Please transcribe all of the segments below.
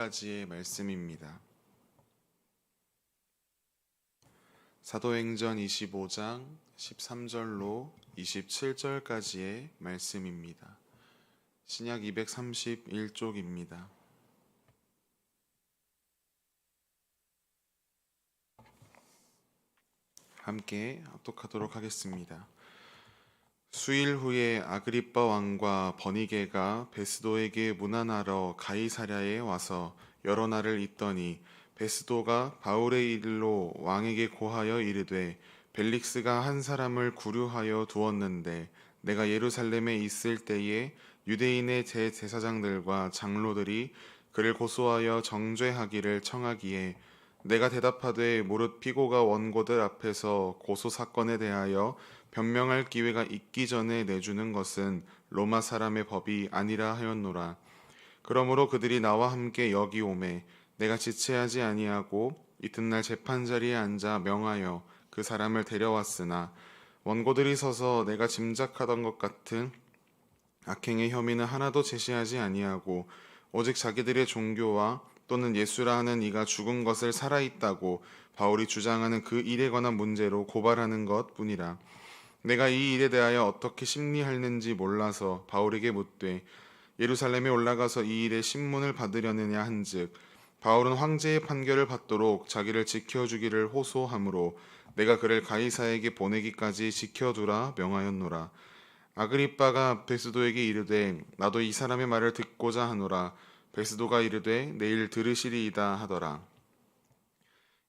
까지의 말씀입니다. 사도행전 25장 13절로 27절까지의 말씀입니다. 신약 231쪽입니다. 함께 합독하도록 하겠습니다. 수일 후에 아그리빠 왕과 버니게가 베스도에게 문안하러 가이사랴에 와서 여러 날을 있더니 베스도가 바울의 일로 왕에게 고하여 이르되 벨릭스가 한 사람을 구류하여 두었는데 내가 예루살렘에 있을 때에 유대인의 제 제사장들과 장로들이 그를 고소하여 정죄하기를 청하기에 내가 대답하되 무릇 피고가 원고들 앞에서 고소 사건에 대하여 변명할 기회가 있기 전에 내주는 것은 로마 사람의 법이 아니라 하였노라. 그러므로 그들이 나와 함께 여기 오매 내가 지체하지 아니하고 이튿날 재판 자리에 앉아 명하여 그 사람을 데려왔으나 원고들이 서서 내가 짐작하던 것 같은 악행의 혐의는 하나도 제시하지 아니하고 오직 자기들의 종교와 또는 예수라 하는 이가 죽은 것을 살아있다고 바울이 주장하는 그 일에 관한 문제로 고발하는 것 뿐이라. 내가 이 일에 대하여 어떻게 심리하는지 몰라서 바울에게 묻되 예루살렘에 올라가서 이 일의 신문을 받으려느냐 한즉 바울은 황제의 판결을 받도록 자기를 지켜주기를 호소하므로 내가 그를 가이사에게 보내기까지 지켜두라 명하였노라. 아그리빠가 베스도에게 이르되 나도 이 사람의 말을 듣고자 하노라. 베스도가 이르되 내일 들으시리이다 하더라.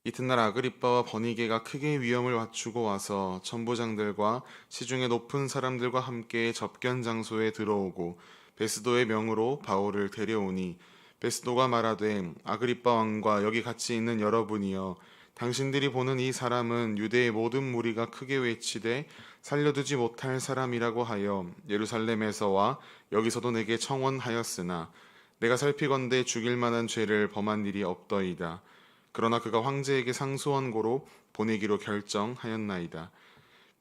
이튿날 아그리빠와 버니게가 크게 위험을 맞추고 와서 천부장들과 시중의 높은 사람들과 함께 접견 장소에 들어오고 베스도의 명으로 바울을 데려오니 베스도가 말하되 아그리빠 왕과 여기 같이 있는 여러분이여 당신들이 보는 이 사람은 유대의 모든 무리가 크게 외치되 살려두지 못할 사람이라고 하여 예루살렘에서와 여기서도 내게 청원하였으나 내가 살피건대 죽일 만한 죄를 범한 일이 없더이다. 그러나 그가 황제에게 상소한 고로 보내기로 결정하였나이다.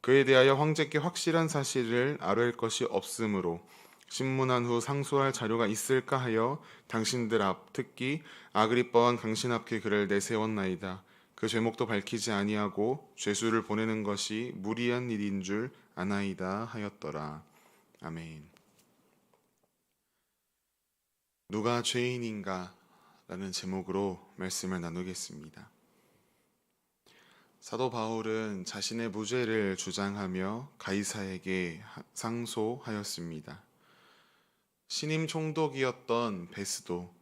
그에 대하여 황제께 확실한 사실을 아뢰을 것이 없으므로 신문한 후 상소할 자료가 있을까 하여 당신들 앞 특히 아그리빠 왕 당신 앞에 그를 내세웠나이다. 그 죄목도 밝히지 아니하고 죄수를 보내는 것이 무리한 일인 줄 아나이다 하였더라. 아멘. 누가 죄인인가? 라는 제목으로 말씀을 나누겠습니다. 사도 바울은 자신의 무죄를 주장하며 가이사에게 상소하였습니다. 신임 총독이었던 베스도,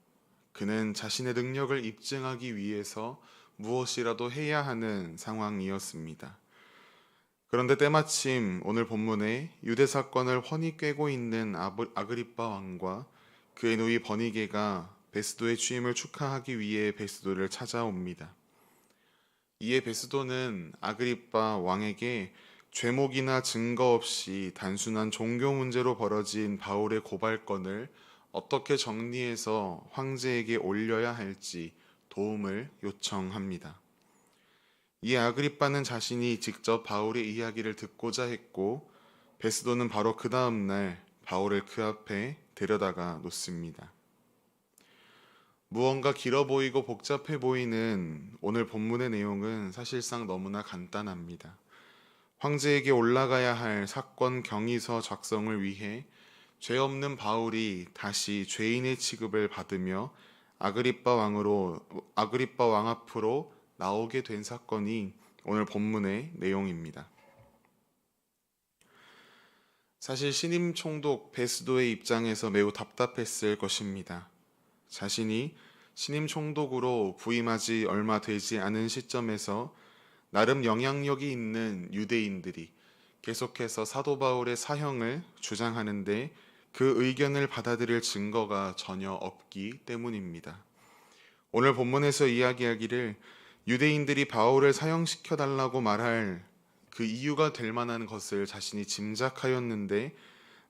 그는 자신의 능력을 입증하기 위해서 무엇이라도 해야 하는 상황이었습니다. 그런데 때마침 오늘 본문에 유대 사건을 훤히 꿰고 있는 아그리빠 왕과 그의 누이 버니게가 베스도의 취임을 축하하기 위해 베스도를 찾아옵니다. 이에 베스도는 아그리빠 왕에게 죄목이나 증거 없이 단순한 종교 문제로 벌어진 바울의 고발건을 어떻게 정리해서 황제에게 올려야 할지 도움을 요청합니다. 이 아그리빠는 자신이 직접 바울의 이야기를 듣고자 했고 베스도는 바로 그 다음 날 바울을 그 앞에 데려다가 놓습니다. 무언가 길어 보이고 복잡해 보이는 오늘 본문의 내용은 사실상 너무나 간단합니다. 황제에게 올라가야 할 사건 경위서 작성을 위해 죄 없는 바울이 다시 죄인의 취급을 받으며 아그리빠 왕으로 아그리빠 왕 앞으로 나오게 된 사건이 오늘 본문의 내용입니다. 사실 신임 총독 베스도의 입장에서 매우 답답했을 것입니다. 자신이 신임 총독으로 부임하지 얼마 되지 않은 시점에서 나름 영향력이 있는 유대인들이 계속해서 사도 바울의 사형을 주장하는데 그 의견을 받아들일 증거가 전혀 없기 때문입니다. 오늘 본문에서 이야기하기를 유대인들이 바울을 사형시켜 달라고 말할 그 이유가 될 만한 것을 자신이 짐작하였는데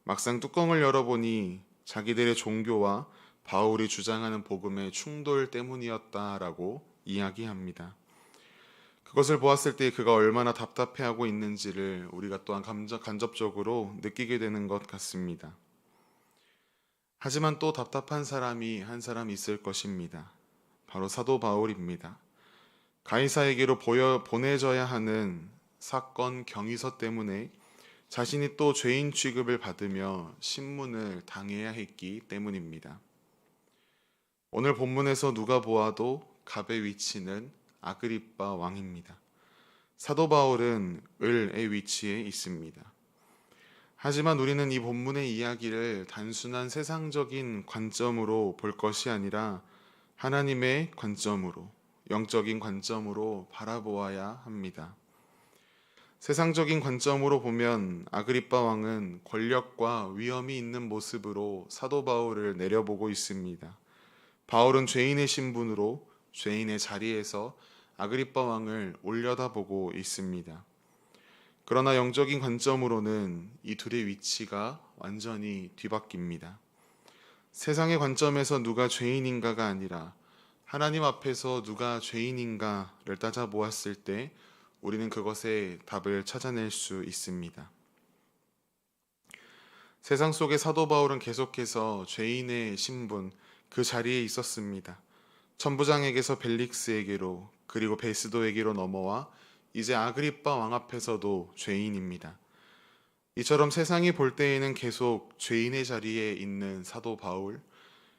막상 뚜껑을 열어보니 자기들의 종교와 바울이 주장하는 복음의 충돌 때문이었다라고 이야기합니다. 그것을 보았을 때 그가 얼마나 답답해하고 있는지를 우리가 또한 간접적으로 느끼게 되는 것 같습니다. 하지만 또 답답한 사람이 한 사람 있을 것입니다. 바로 사도 바울입니다. 가이사에게로 보여, 보내져야 하는 사건 경위서 때문에 자신이 또 죄인 취급을 받으며 신문을 당해야 했기 때문입니다. 오늘 본문에서 누가 보아도 갑의 위치는 아그리빠 왕입니다. 사도 바울은 을의 위치에 있습니다. 하지만 우리는 이 본문의 이야기를 단순한 세상적인 관점으로 볼 것이 아니라 하나님의 관점으로, 영적인 관점으로 바라보아야 합니다. 세상적인 관점으로 보면 아그리빠 왕은 권력과 위험이 있는 모습으로 사도 바울을 내려보고 있습니다. 바울은 죄인의 신분으로 죄인의 자리에서 아그리빠 왕을 올려다보고 있습니다. 그러나 영적인 관점으로는 이 둘의 위치가 완전히 뒤바뀝니다. 세상의 관점에서 누가 죄인인가가 아니라 하나님 앞에서 누가 죄인인가를 따져 보았을 때 우리는 그것에 답을 찾아낼 수 있습니다. 세상 속의 사도 바울은 계속해서 죄인의 신분 그 자리에 있었습니다. 천부장에게서 벨릭스에게로 그리고 베스도에게로 넘어와 이제 아그리빠 왕 앞에서도 죄인입니다. 이처럼 세상이 볼 때에는 계속 죄인의 자리에 있는 사도 바울,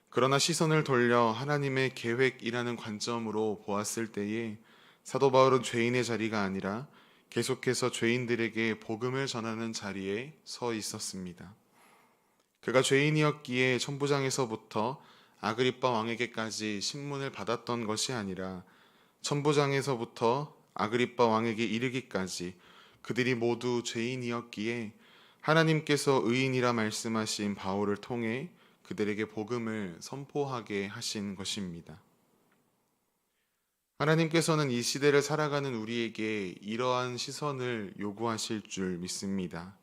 그러나 시선을 돌려 하나님의 계획이라는 관점으로 보았을 때에 사도 바울은 죄인의 자리가 아니라 계속해서 죄인들에게 복음을 전하는 자리에 서 있었습니다. 그가 죄인이었기에 천부장에서부터 아그리빠 왕에게까지 신문을 받았던 것이 아니라 천부장에서부터 아그리빠 왕에게 이르기까지 그들이 모두 죄인이었기에 하나님께서 의인이라 말씀하신 바울을 통해 그들에게 복음을 선포하게 하신 것입니다. 하나님께서는 이 시대를 살아가는 우리에게 이러한 시선을 요구하실 줄 믿습니다.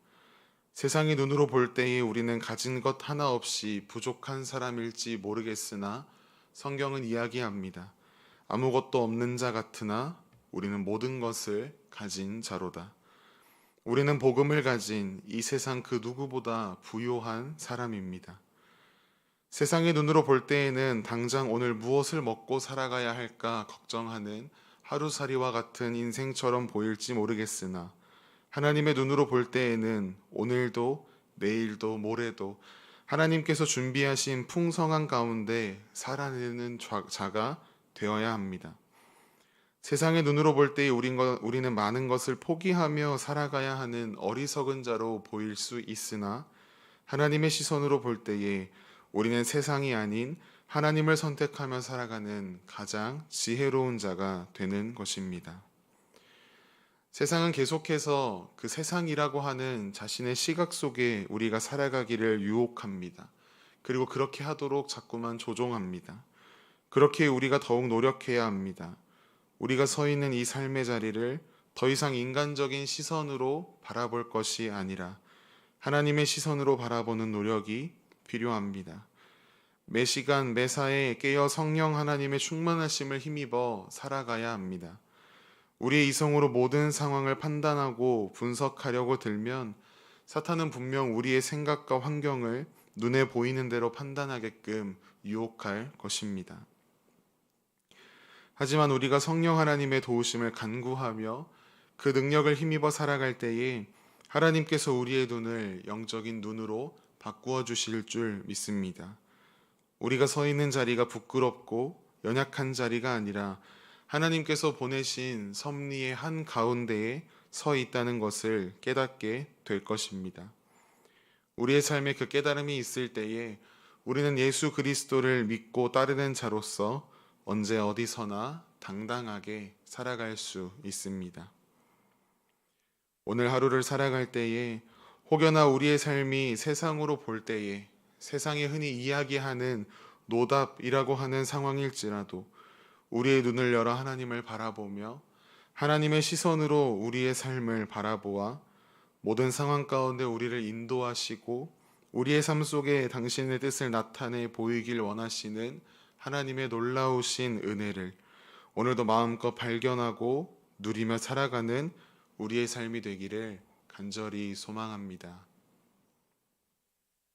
세상의 눈으로 볼 때에 우리는 가진 것 하나 없이 부족한 사람일지 모르겠으나 성경은 이야기합니다. 아무것도 없는 자 같으나 우리는 모든 것을 가진 자로다. 우리는 복음을 가진 이 세상 그 누구보다 부요한 사람입니다. 세상의 눈으로 볼 때에는 당장 오늘 무엇을 먹고 살아가야 할까 걱정하는 하루살이와 같은 인생처럼 보일지 모르겠으나 하나님의 눈으로 볼 때에는 오늘도 내일도 모레도 하나님께서 준비하신 풍성한 가운데 살아내는 자가 되어야 합니다. 세상의 눈으로 볼 때에 우리는 많은 것을 포기하며 살아가야 하는 어리석은 자로 보일 수 있으나 하나님의 시선으로 볼 때에 우리는 세상이 아닌 하나님을 선택하며 살아가는 가장 지혜로운 자가 되는 것입니다. 세상은 계속해서 그 세상이라고 하는 자신의 시각 속에 우리가 살아가기를 유혹합니다. 그리고 그렇게 하도록 자꾸만 조종합니다. 그렇게 우리가 더욱 노력해야 합니다. 우리가 서 있는 이 삶의 자리를 더 이상 인간적인 시선으로 바라볼 것이 아니라 하나님의 시선으로 바라보는 노력이 필요합니다. 매 시간 매 사에 깨어 성령 하나님의 충만하심을 힘입어 살아가야 합니다. 우리의 이성으로 모든 상황을 판단하고 분석하려고 들면 사탄은 분명 우리의 생각과 환경을 눈에 보이는 대로 판단하게끔 유혹할 것입니다. 하지만 우리가 성령 하나님의 도우심을 간구하며 그 능력을 힘입어 살아갈 때에 하나님께서 우리의 눈을 영적인 눈으로 바꾸어 주실 줄 믿습니다. 우리가 서 있는 자리가 부끄럽고 연약한 자리가 아니라 하나님께서 보내신 섭리의 한 가운데에 서 있다는 것을 깨닫게 될 것입니다. 우리의 삶에 그 깨달음이 있을 때에 우리는 예수 그리스도를 믿고 따르는 자로서 언제 어디서나 당당하게 살아갈 수 있습니다. 오늘 하루를 살아갈 때에 혹여나 우리의 삶이 세상으로 볼 때에 세상에 흔히 이야기하는 노답이라고 하는 상황일지라도 우리의 눈을 열어 하나님을 바라보며 하나님의 시선으로 우리의 삶을 바라보아 모든 상황 가운데 우리를 인도하시고 우리의 삶 속에 당신의 뜻을 나타내 보이길 원하시는 하나님의 놀라우신 은혜를 오늘도 마음껏 발견하고 누리며 살아가는 우리의 삶이 되기를 간절히 소망합니다.